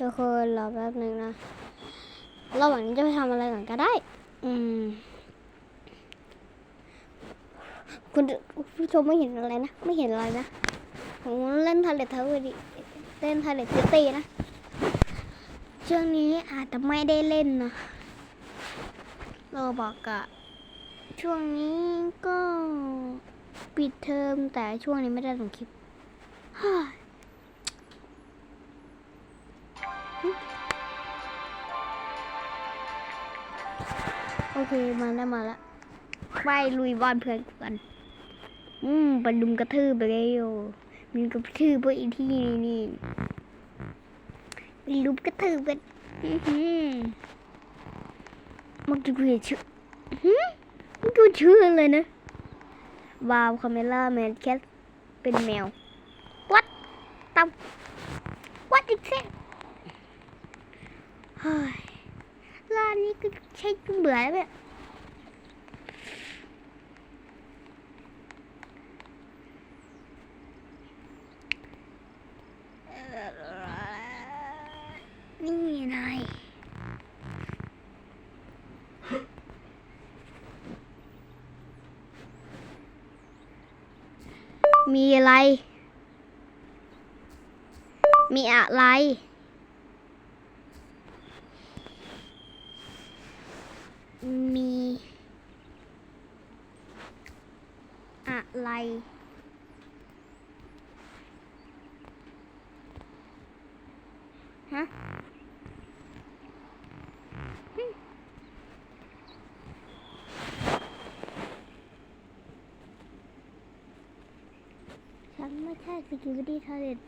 ทุกคนรอแป๊บหนึ่งนะระหว่างนี้จะไปทำอะไรก่อนก็ได้ อืม คุณผู้ชมไม่เห็นอะไรนะ ไม่เห็นอะไรนะผมเล่นทาเลตเทอร์ดิเล่นทาเลตซิตี้นะช่วงนี้อาจจะไม่ได้เล่นนะเราบอกกะช่วงนี้ก็ปิดเทอมแต่ช่วงนี้ไม่ได้ลงคลิป เคมาแล้วมาแล้วไปลุยบ้านเพื่อนกัน อืมไปลุมกระทืบไปเลยโยมีกระทืบไปอีกที่นี่นี่ไปลุมกระทืบกันอื้อหือมันจะเรียชื่ออื้อหือมันก็ชื่ออะไรนะวาวคาเมล่าแมนแคทเป็นแมววัดตับวัดอีกแค่เฮ้ยร้านนี้ก็ ใช่ก็เบื่อแล้วเนี่ยนี่นายมีอะไร มีอะไร มีอะไร ฮะฉันไม่ใช่ security talent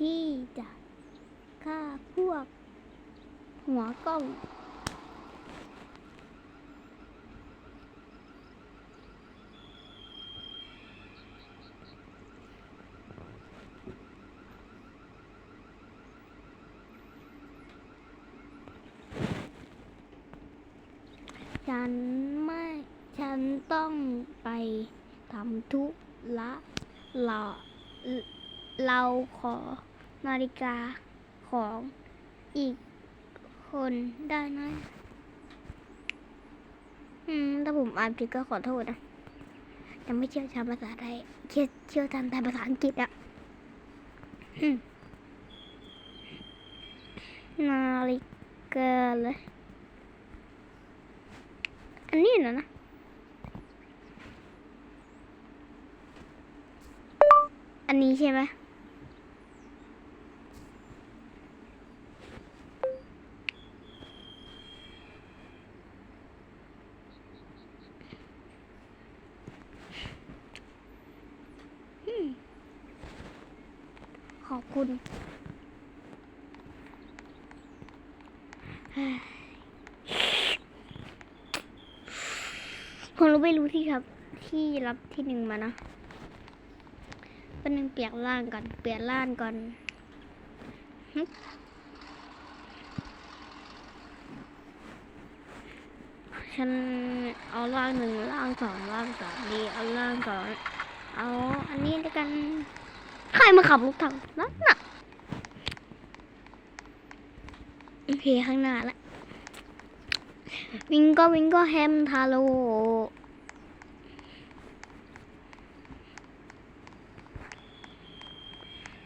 ที่จะฆ่าพวกหัวกล้อง ฉันไม่ฉันต้องไปทำธุระเราเราขอนาฬิกาของอีกคนได้ไหมอืมถ้าผมอ่านผิดก็ขอโทษนะยังไม่เชี่ยวชาญภาษาไทยเชี่ยวชาญแต่ภาษาอังกฤษอะนาฬิกาเลย อันนี้นะนะอันนี้ใช่ไหมอืมขอบคุณ ผมรู้ไม่รู้ที่ครับ ที่รับที่หนึ่งมานะเป็นหนึ่งเปลี่ยนร่างก่อน เปลี่ยนร่างก่อนฉันเอาร่างหนึ่งร่างสองร่างสามดีเอาร่างสองเอาอันนี้ด้วยกัน ใครมาขับรถถังนั่นน่ะโอเคข้างหน้าละ วิงก็วิงก็แฮมทาโร่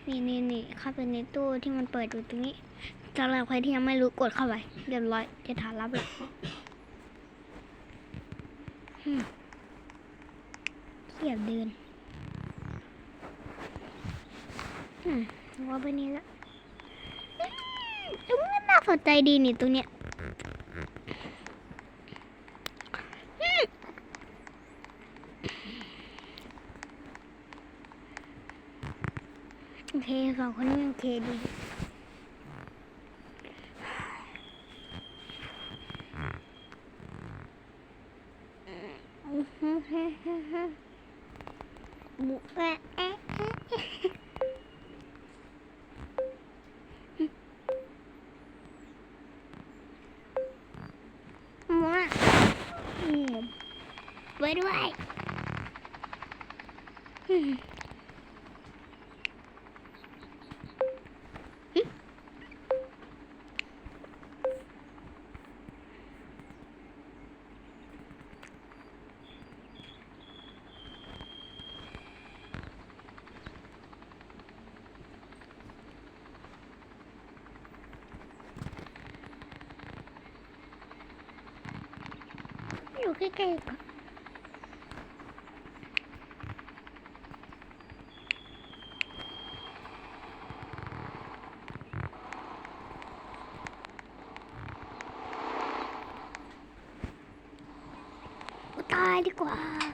นี่นี่นี่เข้าไปในตู้ที่มันเปิดอยู่ตรงนี้สำหรับใครที่ยังไม่รู้กดเข้าไปเรียบร้อยจะฐานรับเลยอืมเขียบเดินอืมว่าไปนี้ละอืมมันน่าสนใจดีนี่ตรงเนี้ย โอ เคสองคนนี้โอเคดีบุเอะเอะเอะเอะหมูอะอืมไปด้วย o que é isso? Otário, quase.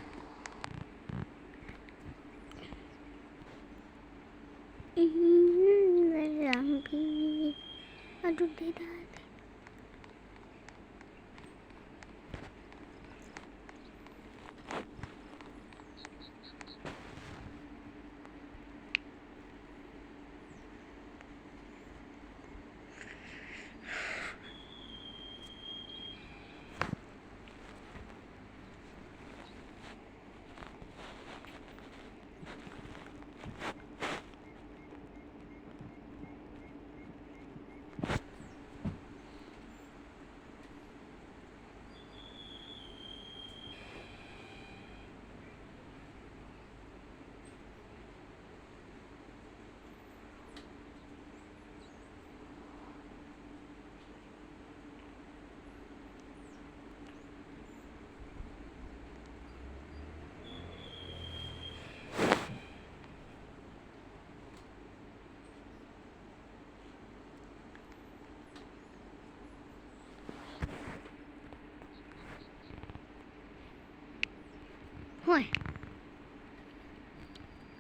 ย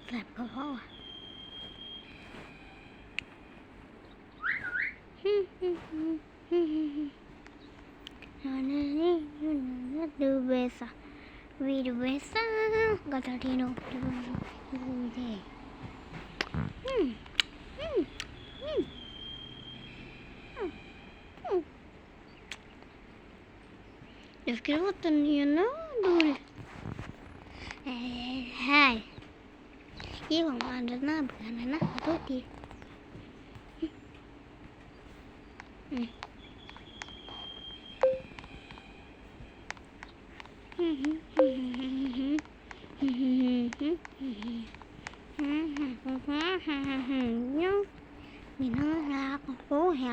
แสบกระเพาะอ่ะนั่นนี่นั่นดูเบสาวีดูเบสาก็จะที่นู่นดูเบสาดูเบสอืมอืมอืม Jag skulle fått en ny nu, hai. ഈ വന്നാണ്ടിരുന്ന ബനാന അത് പറ്റി mình nó ra con phố hè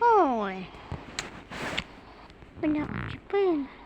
ôi. 不能举杯了。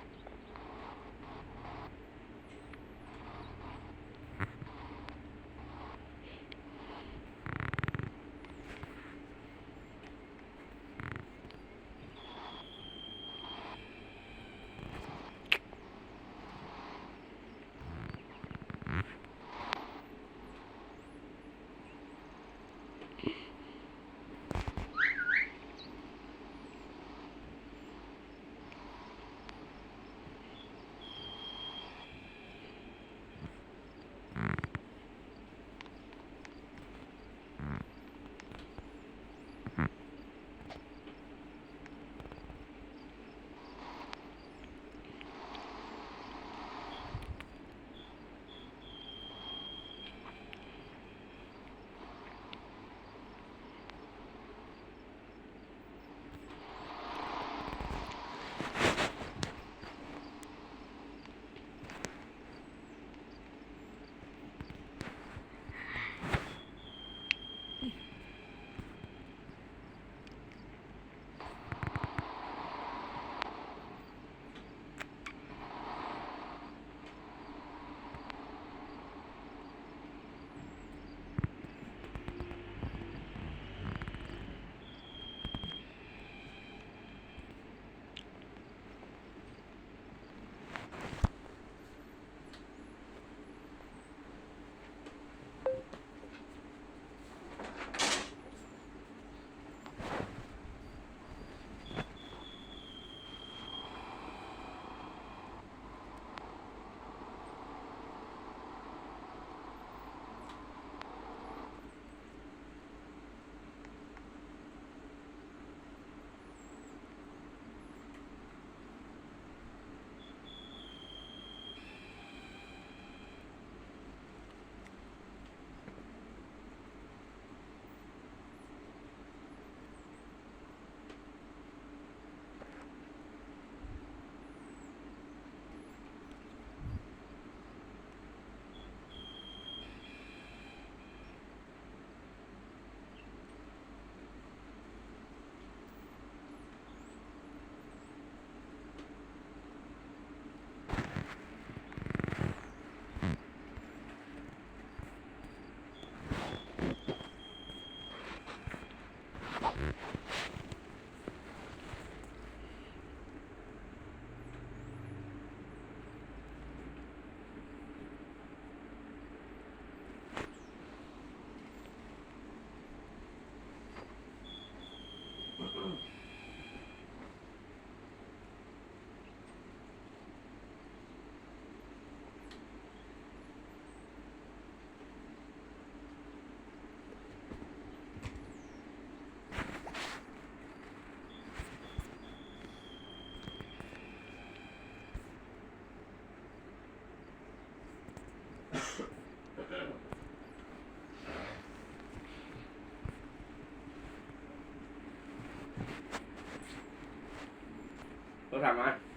เรา